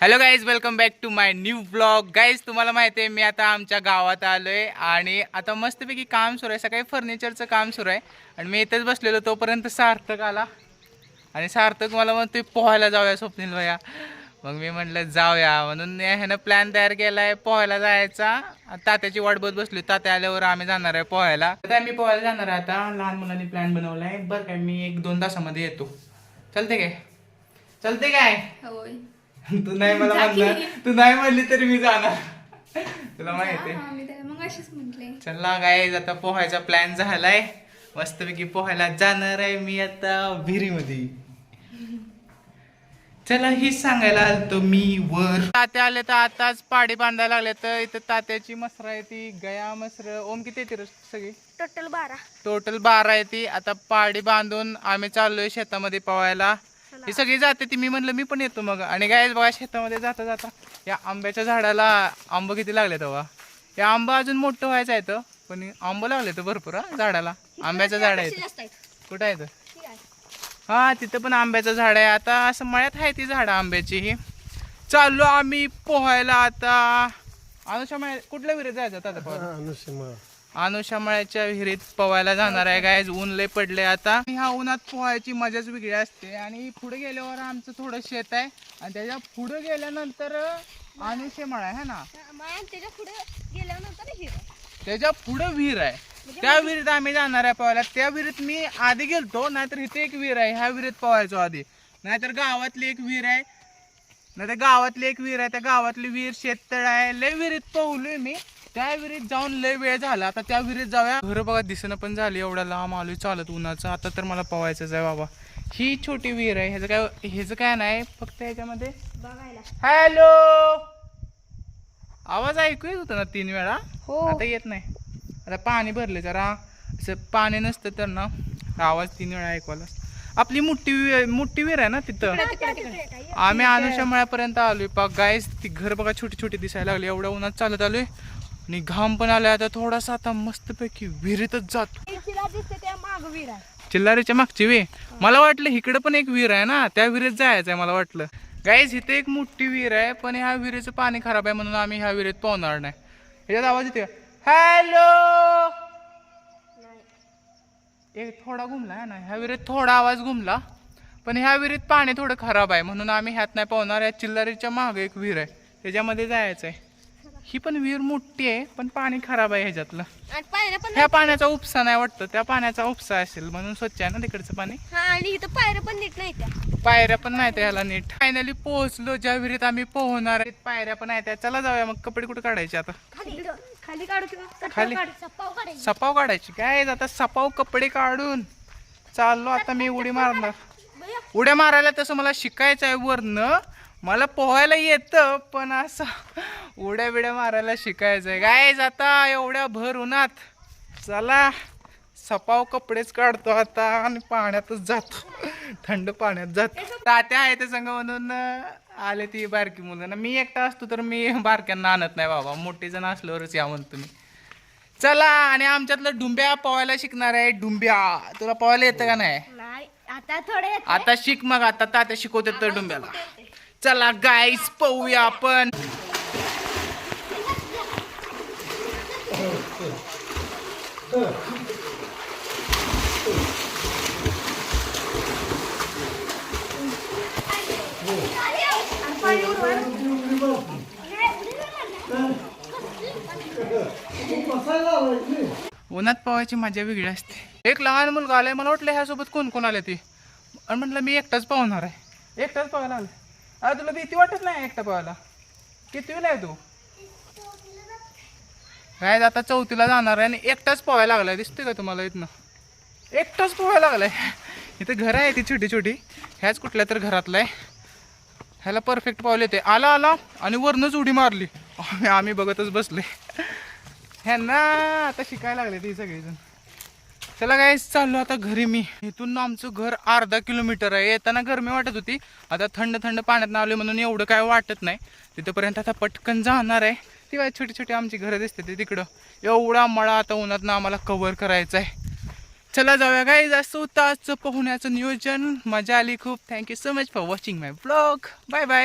Hello guys welcome back to my new blog guys तुम्हाला माहिती आहे मी आता आमच्या गावात आलोय आणि आता मस्तपैकी काम सुरू आहे. सकाळी फर्निचरचं काम सुरू आहे. आणि मी इथेच बसलेलो तोपर्यंत सार्थक आला. आणि सार्थक मला म्हणतोय पोहायला जाऊया स्वप्नील भैया. मग मी म्हटलं जाऊया. म्हणून ह्यानं प्लॅन तयार केला आहे पोहायला जायचा. तात्याची वाट बघत बसली तात्या आल्यावर आम्ही जाणार आहे पोहायला. तर मी पोहायला जाणार आहे आता. लहान मुलांनी प्लॅन बनवला आहे बरं काय मी एक दोन तासामध्ये येतो. चलते काय? चलते काय? होय. तू नाही मला म्हणणार तू नाही म्हणली तरी मी जाणार. तुला माहिती आहे. हा, मी त्याला मग अशीच म्हटले. चला गाईज आता पोहायचा प्लॅन झालाय. मस्तपैकी पोहायला जाणार आहे मी आता विहिरीमध्ये. चला हेच सांगायला आलतो मी वर. तात्या आले तर आताच पाडी बांधायला लागले तर इथं तात्याची मसरा आहे ती गया मसर. ओम किती येते रे सगळी? टोटल बारा. टोटल बारा आहे ती. आता पाडी बांधून आम्ही चाललोय शेतामध्ये पवायला ही सगळी जाते ती. मी म्हणलं मी पण येतो मग. आणि काय बघा शेतामध्ये जाता जाता या आंब्याच्या झाडाला आंब किती लागले तेव्हा या आंबा अजून मोठं व्हायचं आहे तर पण आंब लागले तर भरपूर हा झाडाला. आंब्याचं झाड आहे कुठं आहे तर? हा तिथं पण आंब्याचं झाड आहे. आता असं मळ्यात आहे ती झाडं आंब्याची. ही चाललो आम्ही पोहायला आता. अनुषा मळ्या कुठल्या विहिरीत जायचं आता? पोहायला अनुषा मळ्याच्या विहिरीत पोहायला जाणार आहे. गायज ऊन लय पडले आता. ह्या उन्हात पोहायची मजाच वेगळी असते. आणि पुढे गेल्यावर आमचं थोडं शेत आहे. आणि त्याच्या पुढे गेल्यानंतर अनुषे मळा आहे ना? त्याच्या पुढे गेल्यानंतर त्याच्या पुढे विहीर आहे. त्या विहिरीत आम्ही जाणार आहे पोहायला. त्या विहिरीत मी आधी गेलतो नाहीतर इथे एक विहीर आहे. ह्या विहिरीत पोहायचो आधी. नाहीतर गावातली एक विहीर आहे. नाही तर गावातली एक विहीर आहे. त्या गावातली विहीर शेततळ आहे. लय विहिरीत पोहलोय मी. त्या विहिरीत जाऊन लय वेळ झाला. आता त्या विहिरीत जाऊया. घर बघा दिसणं पण झाली एवढ्या लांब आलोय चालत उन्हाचं. आता तर मला पोहायचंच आहे बाबा. ही छोटी विहीर आहे. ह्याचं काय ह्याचं काय नाही फक्त ह्याच्यामध्ये बघायला. हॅलो! आवाज ऐकू येत होता ना तीन वेळा? हो. आता येत नाही. आता पाणी भरले जरा. असं पाणी नसतं तर ना आवाज तीन वेळा ऐकवायला आपली मोठी मोठी विहीर आहे ना तिथं? आम्ही अनुषा मळ्यापर्यंत आलोय. पा गायस ती घर बघा छोटी छोटी दिसायला लागली. एवढ्या उन्हात चालत आलोय. आणि घाम पण आलाय. आता थोडासा आता मस्तपैकी विहिरीतच जातो. दिसते त्या माग विहीर आहे. चिल्लारीच्या मागची वे? मला वाटलं इकडे पण एक विहीर आहे ना त्या विहिरीत जायचं आहे मला वाटलं. गाईज इथे एक मोठी विहीर आहे पण ह्या विहिरीचं पाणी खराब आहे म्हणून आम्ही ह्या विहिरीत पोहणार नाही. ह्याच्यात आवाज येते हॅलो एक थोडा घुमला आहे ना. ह्या विहिरीत थोडा आवाज घुमला पण ह्या विहिरीत पाणी थोडं खराब आहे म्हणून आम्ही ह्यात नाही पोहणार या चिल्लारीच्या मागे एक विहीर आहे. त्याच्यामध्ये जायचं आहे ही पण विहीर मोठी आहे पण पाणी खराब आहे ह्याच्यातलं. आणि पायऱ्या पण ह्या पाण्याचा उपसा नाही वाटतं त्या पाण्याचा उपसा असेल म्हणून स्वच्छ आहे ना तिकडचं पाणी? हा आणि इथं पायऱ्या पण नीट नाही त्या. पायऱ्या पण नाही ह्याला नीट. फायनली पोहोचलो ज्या विहिरीत आम्ही पोहणार आहेत पायऱ्या पण आहेत चला जाऊया मग कपडे कुठे काढायचे आता? खाली खाली काढू किंवा खाली? सपाव काढायची. काय आता सपाव कपडे काढून चाललो आता मी उडी मारणार. उड्या मारायला तसं मला शिकायचं आहे वरनं. मला पोहायला येतं पण असं उड्या बिड्या मारायला शिकायचं आहे काय आता एवढ्या भर उन्हात चला सपाव कपडेच काढतो आता आणि पाण्यातच जातो. थंड पाण्यात जातो. तात्या आहे ते संग म्हणून आले ती बारकी मुलं. ना मी एकटा असतो तर मी बारक्यांना आणत नाही बाबा. मोठे जण असल्यावरच या म्हणतो मी. चला आणि आमच्यातलं डुंब्या पोहायला शिकणार आहे. डुंब्या. तुला पोहायला येतं का नाही? आता थोडे. आता शिक मग आता तात्या शिकवते तर डुंब्याला. चला गाईस पाहूया आपण. उन्हात पोहायची मजा वेगळी असते. एक लहान मुलगा आलाय मला वाटलं ह्यासोबत कोण कोण आले ते. आणि म्हटलं मी एकटाच पाहणार आहे. एकटाच पाहायला आलं अरे तुला भीती वाटत नाही एकटा पोहायला? किती आहे तू? काय आता चौथीला जाणार आहे आणि एकटाच पोहायला लागलाय. दिसते का तुम्हाला इथनं? एकटाच पोहायला लागलाय. इथं घर आहे ती छोटी छोटी. ह्याच कुठल्या तर घरातलं आहे. ह्याला परफेक्ट पावले येते आला आला. आणि वरनंच उडी मारली. आम्ही आम्ही बघतच बसले ह्यांना आता शिकायला लागले ती सगळेजण. चला काय चाललो आता घरी मी. इथून आमचं घर अर्धा किलोमीटर आहे. येताना गरमी वाटत होती. आता थंड थंड पाण्यात आले म्हणून एवढं काय वाटत नाही. तिथंपर्यंत आता पटकन जाणार आहे. ती बाय छोटी छोटी आमची घरं दिसते ते तिकडं. एवढा मळा आता उन्हात ना आम्हाला कव्हर करायचा आहे. चला जाऊया काय जास्त होतं आजचं पोहण्याचं नियोजन. मजा आली खूप. Thank you so much for watching my blog bye bye